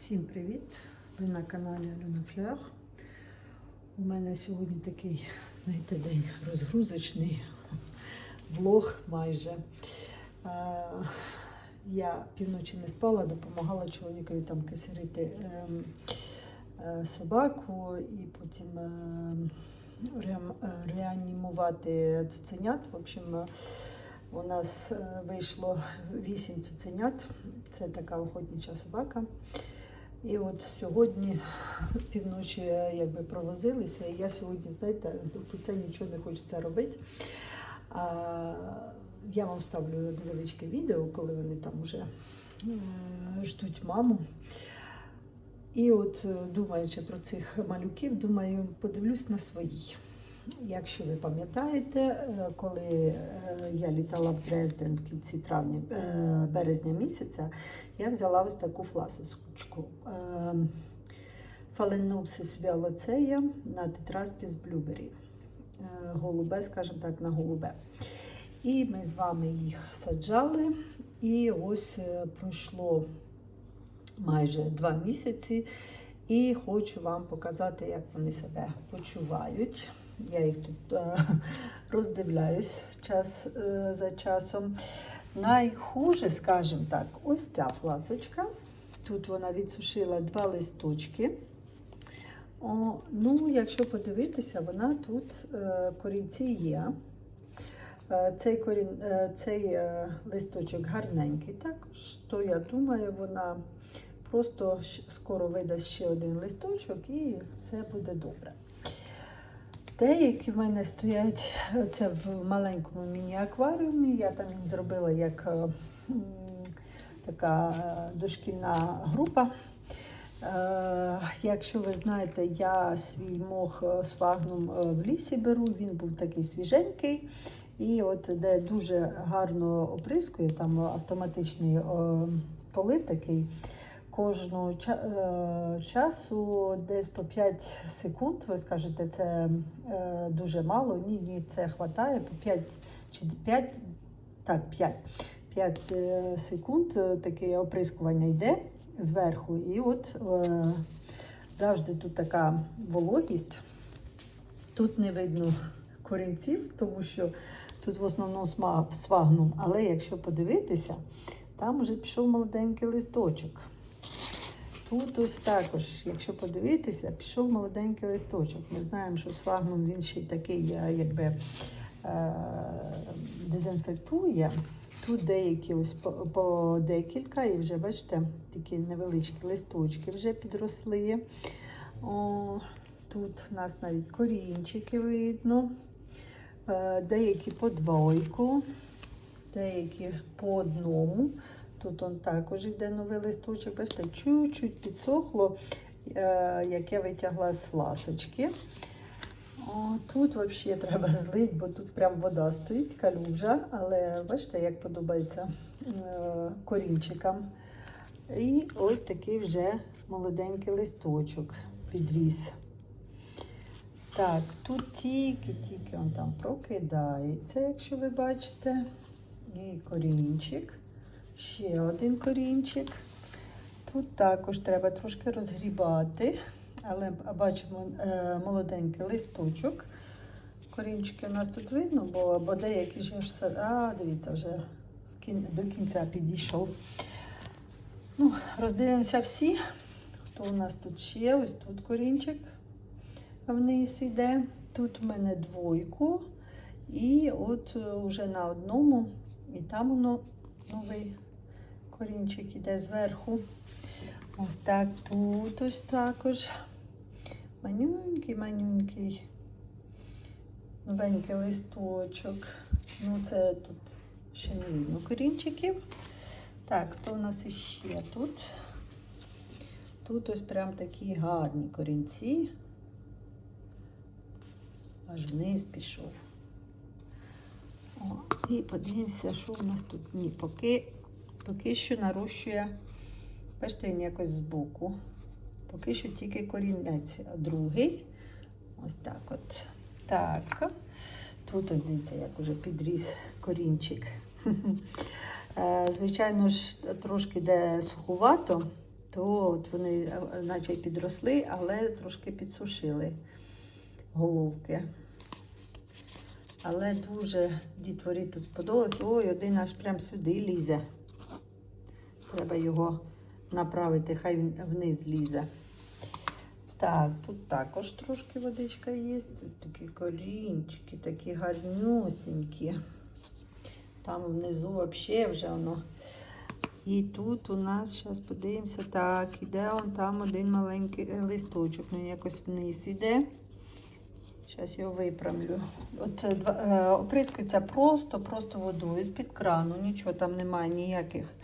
Всім привіт! Ви на каналі Альона Флер. У мене сьогодні такий, знаєте, день розгрузочний влог майже. Я півночі не спала, допомагала чоловікові там кисерити ем, е, собаку і потім е, е, реанімувати цуценят. В общем, у нас вийшло 8 цуценят. Це така охотнича собака. І от сьогодні півночі е, якби провозилися, і я сьогодні, знаєте, до пуття нічого не хочеться робити. А, я вам ставлю невеличке відео, коли вони там вже е, ждуть маму. І от е, думаючи про цих малюків, думаю, подивлюсь на свої. Якщо ви пам'ятаєте, е, коли е, я літала в Дрезден в кінці травня, е, березня місяця, я взяла ось таку фласочку. Фаленопсис віолоцея на тетраспіс блюбері. Голубе, скажімо так, на голубе. І ми з вами їх саджали. І ось пройшло майже два місяці. І хочу вам показати, як вони себе почувають. Я їх тут роздивляюсь час е, за часом. Найхуже, скажімо так, ось ця фласочка. Тут вона відсушила два листочки. О, ну, якщо подивитися, вона тут е, корінці є. Е, цей, корін, цей листочок гарненький також, то я думаю, вона просто скоро видасть ще один листочок і все буде добре. Деякі в мене стоять це в маленькому міні-акваріумі. Я там їм зробила як е, така е, дошкільна група. Е, Якщо ви знаєте, я свій мох з фагном в лісі беру, він був такий свіженький. І от де дуже гарно оприскує, там автоматичний полив такий. Кожного е, часу десь по 5 секунд, ви скажете, це е, дуже мало. Ні, ні, це вистачає по 5 чи 5, так, 5, 5 е, секунд таке оприскування йде зверху. І от завжди тут така вологість. Тут не видно корінців, тому що тут в основному свагнум. Але якщо подивитися, там вже пішов молоденький листочок. Тут ось також, якщо подивитися, пішов молоденький листочок. Ми знаємо, що свагнум він ще й такий, якби е, дезінфектує. Тут деякі ось по, по декілька, і вже бачите, такі невеличкі листочки вже підросли. О, тут у нас навіть корінчики видно. Е, Деякі по двойку, деякі по одному. Тут он також йде новий листочок. Бачите, чуть-чуть підсохло, е, як я витягла з фласочки. О, тут взагалі треба злить, бо тут прям вода стоїть, калюжа, але бачите, як подобається е, корінчикам. І ось такий вже молоденький листочок підріс. Так, тут тільки-тільки он там прокидається, якщо ви бачите. І корінчик. Ще один корінчик. Тут також треба трошки розгрібати, але бачимо е, молоденький листочок. Корінчики у нас тут видно, бо, бо деякі ж А, дивіться, вже до кінця підійшов. Ну, роздивимося всі. Хто у нас тут ще? Ось тут корінчик вниз іде. Тут у мене двойку. І от вже на одному, і там воно новий корінчик іде зверху. Ось так тут ось також. Манюнький, манюнький. Новенький листочок. Ну, це тут ще не видно корінчиків. Так, хто у нас іще тут? Тут ось прям такі гарні корінці. Аж вниз пішов. О, і подивимося, що в нас тут. Ні, поки, поки що нарощує, бачите, він якось збоку. Поки що тільки корінець, а другий. Ось так от. Так. Тут ось як уже підріс корінчик. Е, Звичайно ж, трошки де суховато. то от вони е, наче підросли, але трошки підсушили головки. Але дуже дітворі тут сподобалось. Ой, один аж прям сюди лізе. Треба його направити, хай він вниз лізе. Так, тут також трошки водичка є. Тут такі корінчики, такі гарнюсінькі. Там внизу взагалі вже воно. І тут у нас, зараз подивимося, так, іде он там один маленький е, листочок, ну якось вниз іде. Зараз його виправлю. От е, е, оприскується просто, просто водою з-під крану. Нічого там немає, ніяких,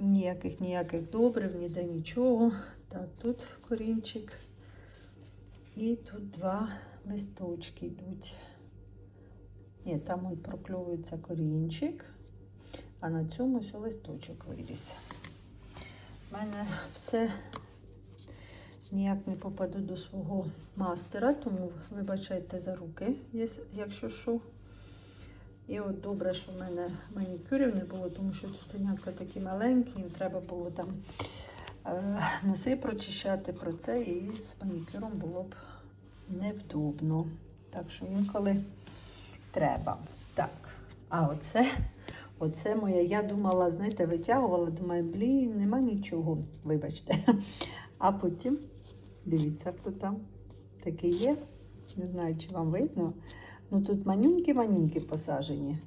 ніяких, ніяких добрив, ніде нічого. Так, тут корінчик. І тут два листочки йдуть. Ні, там он прокльовується корінчик, а на цьому ось листочок виріс. У мене все ніяк не попаду до свого мастера, тому вибачайте за руки, якщо що. І от добре, що в мене манікюрів не було, тому що цуценятка такі маленькі, їм треба було там е, носи прочищати про це, і з манікюром було б невдобно. Так що інколи треба. Так, а оце, оце моє, я думала, знаєте, витягувала, думаю, блін, нема нічого, вибачте. А потім, дивіться, хто там такий є. Не знаю, чи вам видно. Ну тут манюньки-манюньки посажені.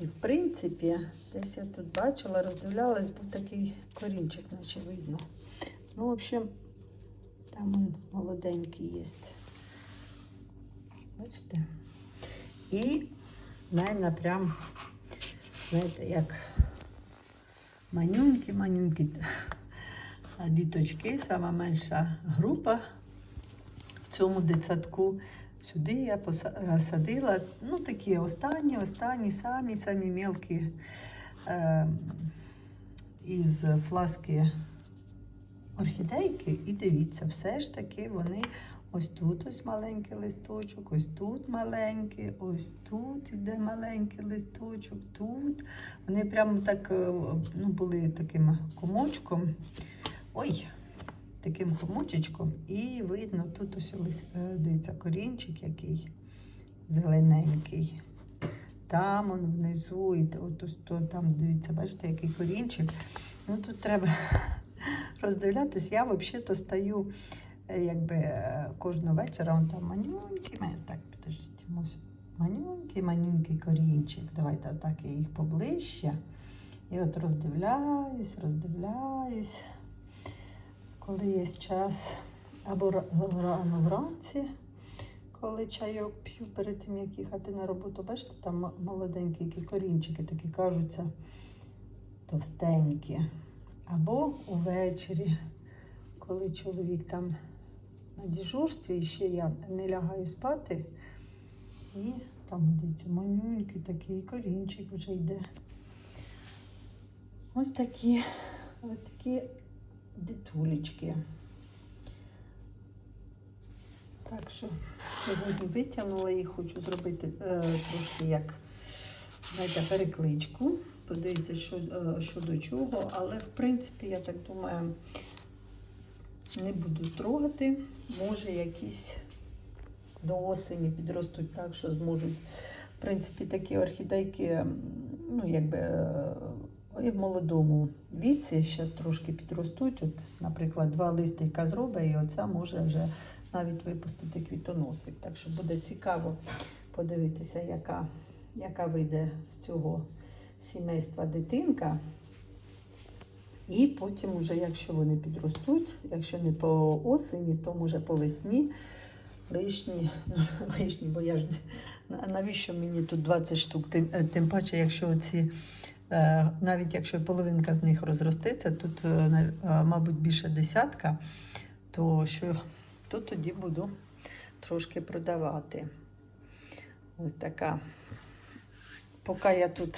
І в принципі, десь я тут бачила, роздивлялась, був такий корінчик, наче видно. Ну, в общем, там он молоденький є. Бачите? І мене прям, знаєте, як манюньки-манюньки діточки, сама менша група в цьому дитсадку. Сюди я посадила, ну такі останні, останні, самі, самі мелкі е, із фласки орхідейки. І дивіться, все ж таки вони ось тут ось маленький листочок, ось тут маленький, ось тут іде маленький листочок, тут. Вони прямо так е, ну, були таким комочком. Ой, таким комочечком. І видно, тут ось е, дивіться, корінчик який зелененький. Там он внизу, і от ось то, там, дивіться, бачите, який корінчик. Ну тут треба роздивлятись. Я взагалі-то стою е, якби е, кожного вечора, он там манюнький, так, підождіть, ось манюнький, манюнький корінчик. Давайте отак я їх поближче. І от роздивляюсь, роздивляюсь, коли є час, або рано вранці, коли чайок п'ю перед тим, як їхати на роботу. Бачите, там молоденькі які корінчики такі кажуться товстенькі. Або увечері, коли чоловік там на дежурстві, і ще я не лягаю спати. І там дивіться, манюнький такий корінчик вже йде. Ось такі, ось такі дитулечки. Так що сьогодні витягнула їх, хочу зробити е, трошки як знаєте, перекличку. Подивіться, що, е, що до чого, але в принципі, я так думаю, не буду трогати. Може, якісь до осені підростуть так, що зможуть. В принципі, такі орхідейки, ну, якби е, і в молодому віці зараз трошки підростуть. От, наприклад, два листика зробить, і оця може вже навіть випустити квітоносик. Так що буде цікаво подивитися, яка, яка вийде з цього сімейства дитинка. І потім, уже, якщо вони підростуть, якщо не по осені, то може по весні лишні, ну, лишні, бо я ж навіщо мені тут 20 штук? Тим, е, тим паче, якщо ці, е, навіть якщо половинка з них розростеться, тут, е, е, мабуть, більше десятка, то що то тоді буду трошки продавати. Ось така. Поки я тут,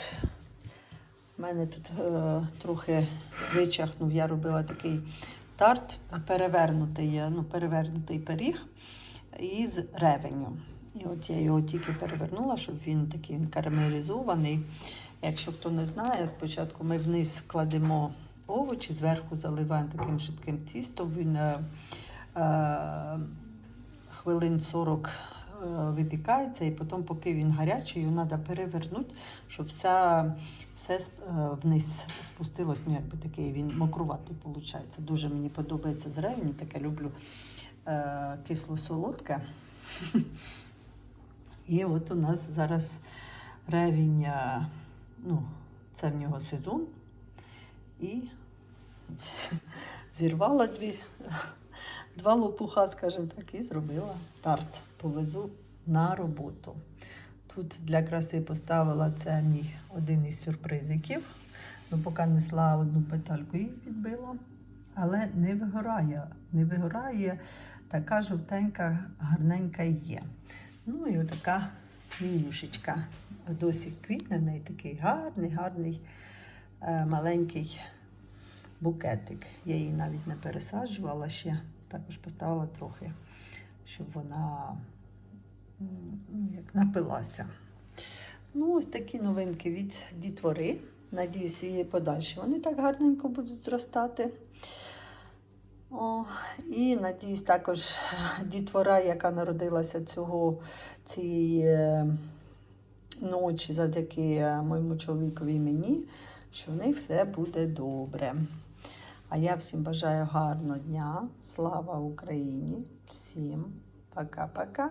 в мене тут е, трохи вичахнув, я робила такий тарт перевернутий, е, ну, перевернутий пиріг із ревеню. І от я його тільки перевернула, щоб він такий карамелізований. Якщо хто не знає, спочатку ми вниз кладемо овочі, зверху заливаємо таким швидким тістом. Він е, е, хвилин 40 е, випікається, і потім, поки він гарячий, його треба перевернути, щоб вся, все е, вниз спустилось. Ну, якби такий він мокруватий виходить. Дуже мені подобається з ревеню, таке люблю е, кисло-солодке. І от у нас зараз ревінь, ну, це в нього сезон. І зірвала дві, два лопуха, скажімо так, і зробила тарт. Повезу на роботу. Тут для краси поставила це мій один із сюрпризиків. Ну, поки несла одну петальку і відбила. Але не вигорає. Не вигорає, така жовтенька, гарненька є. Ну і отака мінюшечка. Досі квітне, в неї такий гарний, гарний е, маленький букетик. Я її навіть не пересаджувала ще, також поставила трохи, щоб вона як напилася. Ну, ось такі новинки від дітвори. Надіюсь, і подальше вони так гарненько будуть зростати. О, і надіюсь, також дітвора, яка народилася цього цієї е, ночі завдяки е, моєму чоловікові і мені, що в них все буде добре. А я всім бажаю гарного дня. Слава Україні! Всім пока-пока!